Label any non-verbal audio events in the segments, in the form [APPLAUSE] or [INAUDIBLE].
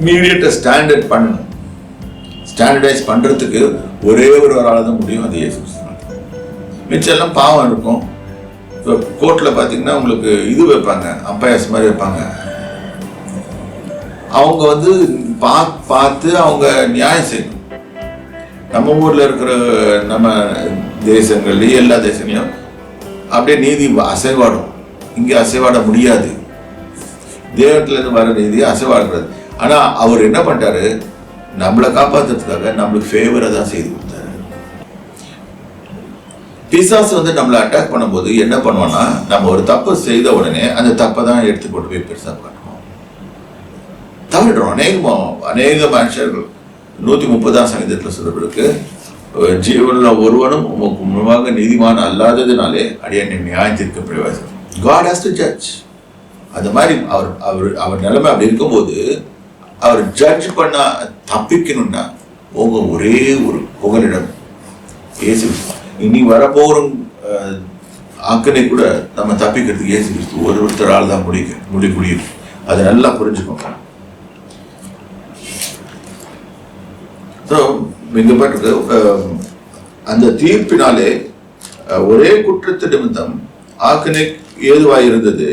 இம்மீடியட்டை standard பண்ணணும். Standardise பண்ணுறதுக்கு ஒரே ஒரு தான் முடியும் அது ஏசு மிச்சம்லாம் மிச்சம் எல்லாம் பாவம் இருக்கும். இப்போ கோர்ட்டில் பார்த்தீங்கன்னா உங்களுக்கு இது வைப்பாங்க அம்பையர்ஸ் மாதிரி வைப்பாங்க. அவங்க வந்து பா பார்த்து அவங்க நியாயம் செய்யணும். நம்ம ஊரில் இருக்கிற நம்ம தேசங்கள்லேயும் எல்லா தேசங்களையும் அப்படியே நீதி அசைவாடும். இங்கே அசைவாட முடியாது. தேவத்திலேருந்து வர நீதி அசைவாடுறது. ஆனால் அவர் என்ன பண்ணிட்டாரு? நம்மளை காப்பாற்றுறதுக்காக நம்மளுக்கு ஃபேவரை தான் செய்து கொடுத்தாரு. பிசாஸ் வந்து நம்மளை அட்டாக் பண்ணும்போது என்ன பண்ணுவோன்னா நம்ம ஒரு தப்பு செய்த உடனே அந்த தப்பை தான் எடுத்து கொண்டு போய் பெருசாக பண்ணுவோம் தவிடுறோம் அநேகமாக அநேக மனுஷர்கள் நூற்றி முப்பதாம் சங்கீதத்தில் சொல்லப்படுக்கு ஜீவனில் ஒருவனும் உமக்கு முன்பாக நீதிமான் அல்லாததினாலே அடியனை தீர்க்க பிரயோசனம் காட் ஹாஸ் டு ஜட்ஜ் அந்த மாதிரி அவர் அவர் அவர் நிலைமை அப்படி இருக்கும்போது அவர் ஜட்ஜ் பண்ண தப்பிக்கணும்னா உங்க ஒரே ஒரு புகலிடம். இயேசு இனி வரப்போகிற அஹ், கூட நம்ம தப்பிக்கிறதுக்கு இயேசு கிறிஸ்து ஒரு ஒருத்தரால் தான் முடிக்க முடி முடியும். அதை நல்லா புரிஞ்சுக்கோங்க. ஸோ இங்க அந்த தீர்ப்பினாலே ஒரே குற்றத்து நிமித்தம் ஆக்கனை ஏதுவாக இருந்தது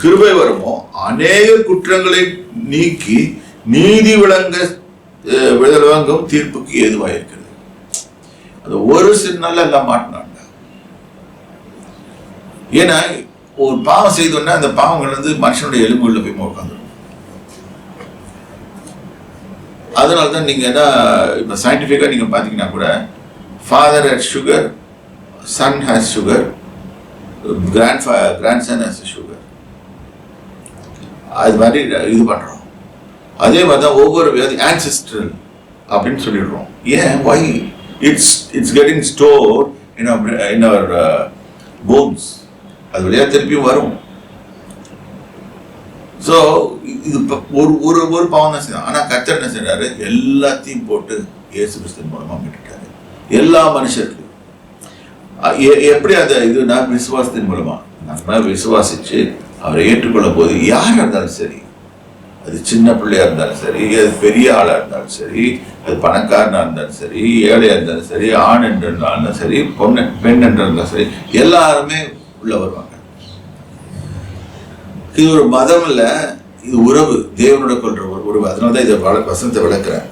கிருபை வரமோ? அநேக குற்றங்களை நீக்கி நீதி விளங்க விளங்கும் தீர்ப்புக்கு ஏதுவாக இருக்கிறது அது ஒரு சின்னால் எல்லாம் மாட்டினாங்க. ஏன்னா ஒரு பாவம் செய்தோன்னா அந்த பாவங்கள் வந்து மனுஷனுடைய எலும்புகளில் போய் உட்காந்துடும் அதனால தான் நீங்கள் என்ன இப்போ சயின்டிஃபிக்காக நீங்கள் பார்த்தீங்கன்னா கூட father has sugar son has sugar grand grand son has sugar அது மாதிரி இது பண்ணுறோம் அதே மாதிரி தான் ஒவ்வொரு வியாதி ஆன்சிஸ்ட்ரல் அப்படின்னு சொல்லிடுறோம். ஏன்? Why it's it's getting store in in our bones அது வழியாக திருப்பியும் வரும். ஸோ இது ஒரு ஒரு ஒரு பாவம் தான் செய்யும் ஆனால் கத்தர் என்ன செய்கிறார் எல்லாத்தையும் போட்டு இயேசு கிறிஸ்தன் மூலமாக மீட்டுட்டாரு. எல்லா மனுஷருக்கும் எப்படி எ- எப்படி அந்த இதுனா விசுவாசத்தின் மூலமாக நம்ம விசுவாசிச்சு அவரை ஏற்றுக்கொள்ளும் போது யார் இருந்தாலும் சரி அது சின்ன பிள்ளையா இருந்தாலும் சரி அது பெரிய ஆளா இருந்தாலும் சரி அது பணக்காரனா இருந்தாலும் சரி ஏழையா இருந்தாலும் சரி ஆண் என்று இருந்தாலும் சரி பொண்ணு பெண் என்று இருந்தாலும் சரி எல்லாருமே உள்ள வருவாங்க. இது ஒரு மதம் இல்ல இது உறவு. தேவனோட கொள்ற ஒரு உறவு. அதனால தான் இதை வள- வசனத்தை விளக்குறேன்.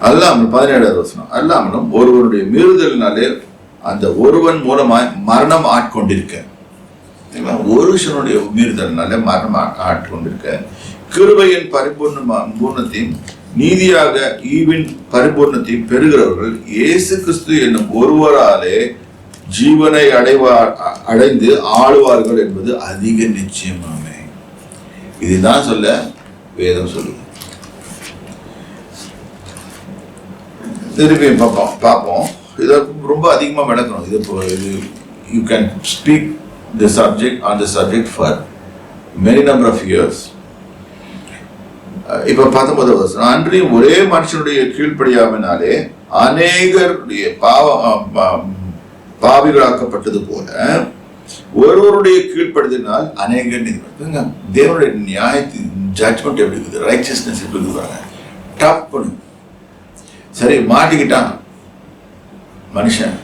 அல்லாமல் பதினேழாவது வசனம். அல்லாமலும் ஒருவருடைய மீறுதலினாலே அந்த ஒருவன் மூலமாய் மரணம் ஆட்கொண்டிருக்க. சரிங்களா? ஒரு விஷனுடைய மீறுதலினாலே மரணம் ஆ- ஆட்கொண்டிருக்க கிருபையின் பரிபூர்ண பூர்ணத்தையும் நீதியாக ஈவின் பரிபூர்ணத்தையும் பெறுகிறவர்கள் இயேசு கிறிஸ்து என்னும் ஒருவராலே ஜீவனை அடைவார் அடைந்து ஆளுவார்கள் என்பது அதிக நிச்சயமாமே. இதுதான் சொல்ல வேதம் சொல்லுது. திருப்பியும் பார்ப்போம் பார்ப்போம். இதை ரொம்ப அதிகமாக விளக்கணும். இது இது you can speak the subject on the subject for many number of years இப்போ பத்தொன்பது வருஷம் அன்றையும் ஒரே மனுஷனுடைய கீழ்ப்படியாமனாலே அநேகருடைய பாவ பாவிகளாக்கப்பட்டது போல ஒருவருடைய கீழ்ப்படுத்தினால் அநேகர் நீதி தேவனுடைய நியாயத்தின் ஜட்மெண்ட் எப்படி இருக்குது? ரைச்சஸ்னஸ் எப்படி இருக்குது பண்ணு சரி மாட்டிக்கிட்டான் மனுஷன்.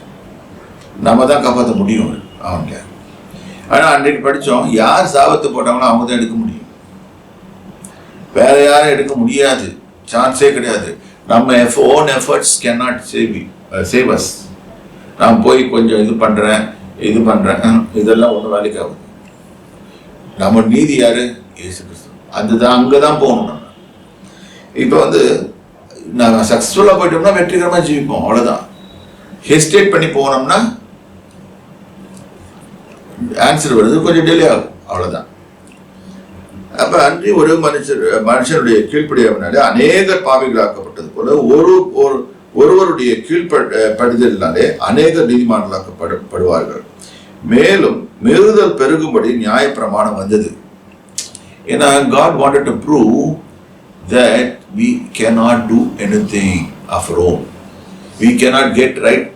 நம்ம தான் காப்பாற்ற முடியும் அவன்கிட்ட. ஆனால் அன்றைக்கு படித்தோம் யார் சாபத்து போட்டாங்களோ அவங்க தான் எடுக்க முடியும். வேற யாரும் எடுக்க முடியாது. சான்ஸே கிடையாது. நம்ம F own efforts can not save save us நான் போய் கொஞ்சம் இது பண்ணுறேன் இது பண்ணுறேன் [LAUGHS] இதெல்லாம் ஒன்றும் வேலைக்கு ஆகுது. நம்ம நீதி யாரு? இயேசு கிறிஸ்து. அதுதான் அங்கே தான் போகணும் நம்ம. இப்போ வந்து நாங்கள் சக்ஸஸ்ஃபுல்லாக போயிட்டோம்னா வெற்றிகரமாக ஜீவிப்போம். அவ்வளோதான் ஹெஸ்டேட் பண்ணி போனோம்னா ஆன்சர் வருது கொஞ்சம் டிலே ஆகும். அவ்வளோதான் அப்ப அன்றி ஒரு மனுஷர் மனுஷனுடைய கீழ்ப்படியாவினாலே அநேக பாவிகளாக்கப்பட்டது போல ஒரு ஒரு ஒருவருடைய கீழ்ப்படுதலினாலே அநேக நீதிமான்களாக்கப்படுவார்கள். மேலும் மீறுதல் பெருகும்படி நியாய பிரமாணம் வந்தது. ஏன்னா God wanted to prove that we cannot do anything of our we We not get right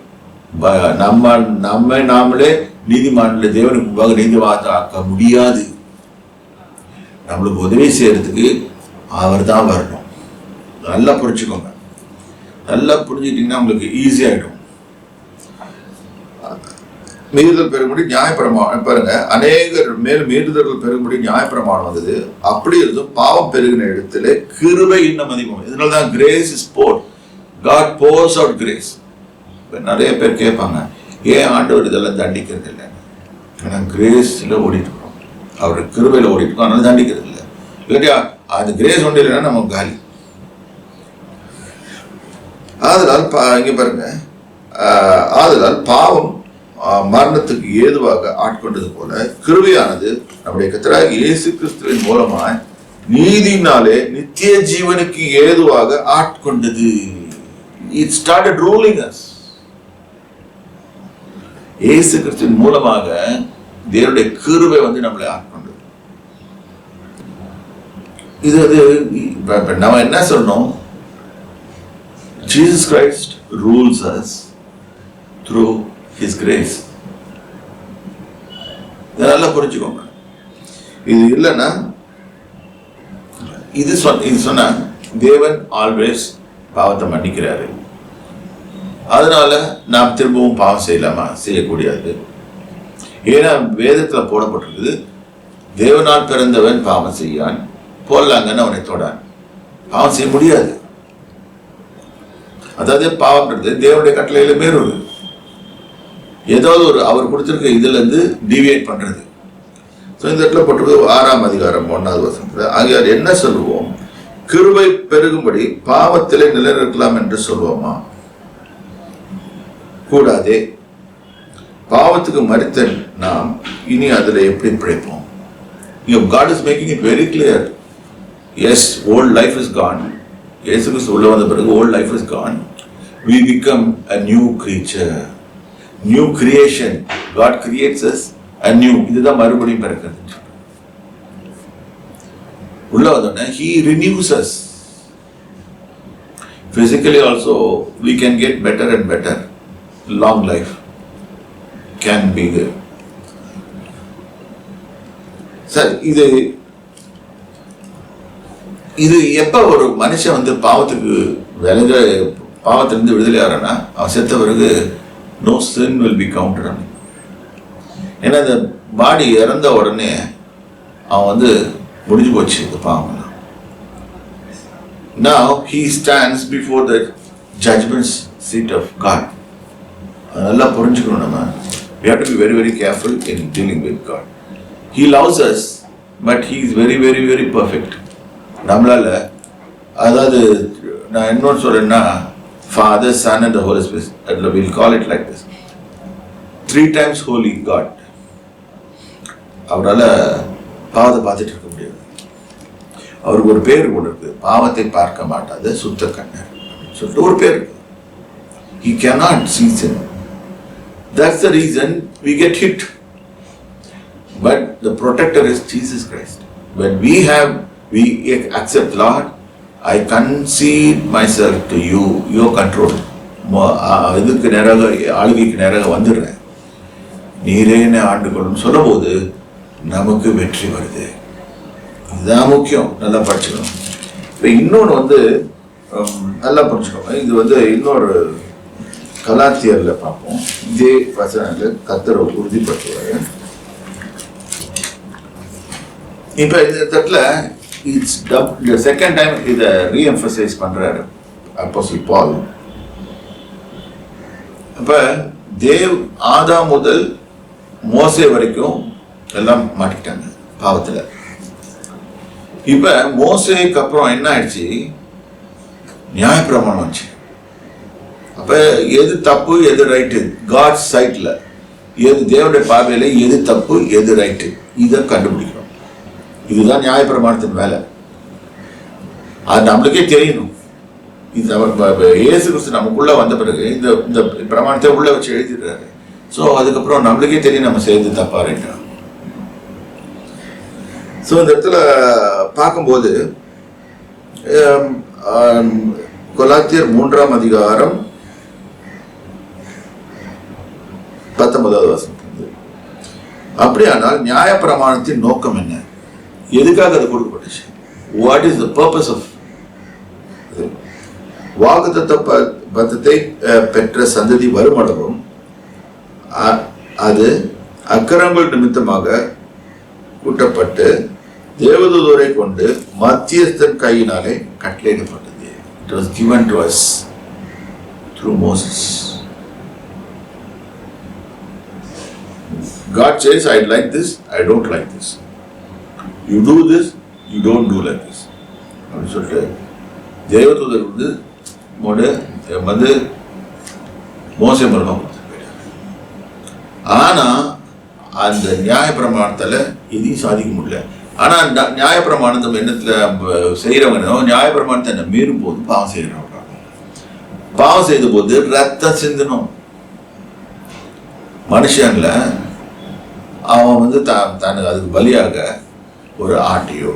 நம்ம நம்ம நாமளே நீதிமான்ல தேவனுக்கு முன்பாக நீதிவாத ஆக்க முடியாது. நம்மளுக்கு உதவி செய்யறதுக்கு அவர் தான் வரணும். நல்லா புரிச்சுக்கோங்க நல்லா புரிஞ்சுக்கிட்டீங்கன்னா உங்களுக்கு ஈஸியாகிடும் மீறுதல் பெருங்குடி நியாயப்பிரமாணம் பாருங்க அநேகர் மேல் மீறுதல்கள் பெருங்குடி நியாயப்பிரமாணம் வந்தது. அப்படி இருந்தும் பாவம் பெருகின இடத்துல கிருபை இன்னும் அதிகம் இதனால தான் grace is pour God pours out grace இப்போ நிறைய பேர் கேட்பாங்க ஏன் ஆண்டவர் இதெல்லாம் தண்டிக்கிறது இல்லை? ஆனால் கிரேஸில் ஓடிட்டுருக்கோம். அவர் கிருபையில் ஓடிட்டு அதனால தண்டிக்கிறது இல்லை. இல்லாட்டியா அது கிரேஸ் ஒன்று இல்லைன்னா நம்ம காலி. ஆதலால் பா இங்கே பாருங்க. ஆஹ், ஆதலால் பாவம் மரணத்துக்கு ஏதுவாக ஆட்கொண்டது போல கிருவியானது நம்முடைய கத்தராக இயேசு கிறிஸ்துவின் மூலமாய் நீதினாலே நித்திய ஜீவனுக்கு ஏதுவாக ஆட்கொண்டது. இட் ஸ்டார்டட் ரூலிங் அஸ் இயேசு கிறிஸ்துவின் மூலமாக தேவனுடைய கிருபை வந்து நம்மளை ஆட்கொண்டு. இது அது நம்ம என்ன சொன்னோம் Jesus Christ rules us through his grace இதை நல்லா புரிஞ்சுக்கோங்க. இது இல்லைன்னா இது சொன்ன இது சொன்ன தேவன் ஆல்வேஸ் பாவத்தை மன்னிக்கிறாரு. அதனால நாம் திரும்பவும் பாவம் செய்யலாமா? செய்யக்கூடாது. ஏன்னா வேதத்தில் போடப்பட்டிருக்குது தேவனால் பிறந்தவன் பாவம் செய்யான் போடலாங்கன்னு அவனை தொடான். பாவம் செய்ய முடியாது. அதாவது பாவம்ன்றது தேவனுடைய கட்டளையில மீறுவது ஏதாவது ஒரு அவர் கொடுத்திருக்க இதுல இருந்து டிவியேட் பண்றது. ஸோ இந்த இடத்துல போட்டிருக்கு ஆறாம் அதிகாரம் ஒன்றாவது வசனத்தில் ஆகியார் என்ன சொல்லுவோம்? கிருபை பெருகும்படி பாவத்திலே நிலைநிற்கலாம் என்று சொல்லுவோமா? கூடாதே. பாவத்துக்கு மறித்த நாம் இனி அதில் எப்படி பிழைப்போம்? இங்க God is making it very clear as old life is gone இயேசு கிறிஸ்து உள்ள வந்த பிறகு old life is gone we become a new creature. New creation God creates us a new இதுதான் மறுபடியும் பிறக்கிறது உள்ள வந்தோடனே he renews us physically also we can get better and better long life can be there. Sir இது இது எப்ப ஒரு மனுஷன் வந்து பாவத்துக்கு விலக பாவத்திலிருந்து விடுதலை ஆறானா அவன் செத்த பிறகு no sin will be counter ஏன்னா இந்த பாடி இறந்த உடனே அவன் வந்து முடிஞ்சு போச்சு இந்த பாவம் Now he stands before the judgment seat of God. நல்லா புரிஞ்சுக்கணும் நம்ம we have to be very very careful in dealing with God he loves us but he is very very very perfect நம்மளால் அதாவது நான் இன்னொன்று சொல்கிறேன்னா father son and holy space அதில் we'll call it like this three times holy God அவரால் பாவத்தை பார்த்துட்டு இருக்க முடியாது அவருக்கு ஒரு பேர் கூட இருக்குது பாவத்தை பார்க்க மாட்டாத சுத்த கண்ணர் சொல்லிட்டு ஒரு பேர் இருக்கு he cannot see sin that's the reason we get hit. But the protector is jesus christ. When we have we accept lord i concede myself to you. Your control. இதுக்கு நேராக ஆளுகைக்கு நேராக வந்துடுறேன். நீரே என்ன ஆண்டு சொல்லும்போது நமக்கு வெற்றி வருது. இதுதான் முக்கியம். நல்லா படிச்சுக்கணும். இப்போ இன்னொன்று வந்து நல்லா படிச்சுக்கோங்க இது வந்து இன்னொரு கலாத்தியர்ல பார்ப்போம். இதே வசனங்கள் கத்தரை உறுதிப்படுத்துவாரு. இப்போ இந்த இடத்துல இட்ஸ் இந்த செகண்ட் டைம் இதை ரீஎம்ஃபசைஸ் பண்றாரு அப்போஸ்தலன் பால் இப்போ தேவ் ஆதா முதல் மோசே வரைக்கும் எல்லாம் மாட்டிக்கிட்டாங்க பாவத்தில். இப்ப மோசேக்கு அப்புறம் என்ன ஆயிடுச்சு? நியாயப்பிரமாணம் வச்சு அப்ப எது தப்பு எது ரைட்டு காட் சைட்ல எது தேவனுடைய பார்வையில எது தப்பு எது ரைட்டு இதை கண்டுபிடிக்கணும். இதுதான் நியாயப்பிரமாணத்தின் வேலை. அது நம்மளுக்கே தெரியணும். இது அவர் இயேசு கிறிஸ்து நமக்குள்ள வந்த பிறகு இந்த இந்த பிரமாணத்தை உள்ள வச்சு எழுதிடுறாரு. ஸோ அதுக்கப்புறம் நம்மளுக்கே தெரியும் நம்ம செய்து தப்பா ரைட்டா ஸோ இந்த இடத்துல பார்க்கும்போது கொலாத்தியர் மூன்றாம் அதிகாரம் பத்தொன்பதாவது வசனம் அப்படியானால் நியாய பிரமாணத்தின் நோக்கம் என்ன? எதுக்காக அது கொடுக்கப்பட்டுச்சு? What is the purpose of வாக்குத்த ப- பத்தத்தை பெற்ற சந்ததி வருமளவும் அது அக்கரங்கள் நிமித்தமாக கூட்டப்பட்டு தேவதூதரை கொண்டு மத்தியஸ்தன் கையினாலே கட்டளையிடப்பட்டது. It was given to us through Moses God says, I like this, I don't like this. You do this, you don't do like this. அப்படின்னு சொல்லிட்டு தேவதூதர் வந்து மோடு வந்து மோசை மூலமாக கொடுத்துட்டு போயிட்டார். அந்த நியாய பிரமாணத்தில் எதையும் சாதிக்க முடியல ஆனால் அந்த நியாய நம்ம எண்ணத்தில் செய்கிறவங்க நியாய பிரமாணத்தை என்ன மீறும் போது பாவம் செய்கிறவங்க பாவம் செய்த போது ரத்தம் சிந்தணும் மனுஷங்களை அவன் வந்து தான் தனக்கு அதுக்கு பலியாக ஒரு ஆட்டையோ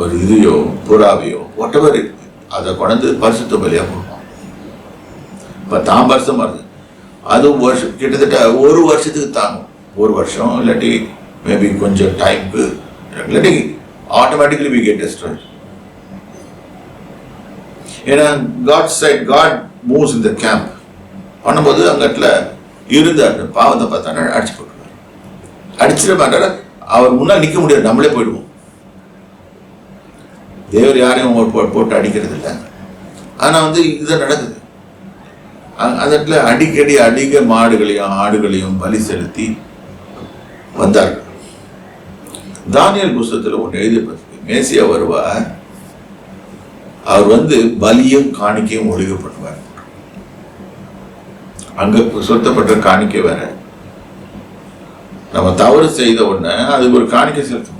ஒரு இதையோ புறாவையோ ஒட்டவர் அதை கொண்டு பரிசுத்த பலியாக கொடுப்பான். இப்போ தான் பரிசமாக இருக்கு. அது வருஷம் கிட்டத்தட்ட ஒரு வருஷத்துக்கு தாங்கும். ஒரு வருஷம் இல்லாட்டி மேபி கொஞ்சம் டைமுக்கு இல்லாட்டி ஆட்டோமேட்டிக்கலி வி கெட் destroyed. ஏன்னா காட் சைட் காட் மூவ்ஸ் இந்த கேம்ப் பண்ணும்போது அங்கட்டில் இருந்தார் பாவத்தை பார்த்தா அடிச்சு போட்டு அடிச்சிட மாட்டார. அவர் முன்னால் நிற்க முடியாது. நம்மளே போயிடுவோம். தேவர் யாரையும் போ- போட்டு அடிக்கிறது இல்லை ஆனால் வந்து இதுதான் நடக்குது. அ- அந்த இடத்துல அடிக்கடி அதிக மாடுகளையும் ஆடுகளையும் பலி செலுத்தி வந்தார்கள். தானியல் புஸ்தத்தில் ஒன்று எழுதிப்பட்டிருக்கு மேசியா வருவார். அவர் வந்து பலியும் காணிக்கையும் ஒழுகப்படுவார் அங்க சொத்தப்பட்ட காணிக்கை வேற. நம்ம தவறு செய்த உடனே அதுக்கு ஒரு காணிக்க செலுத்த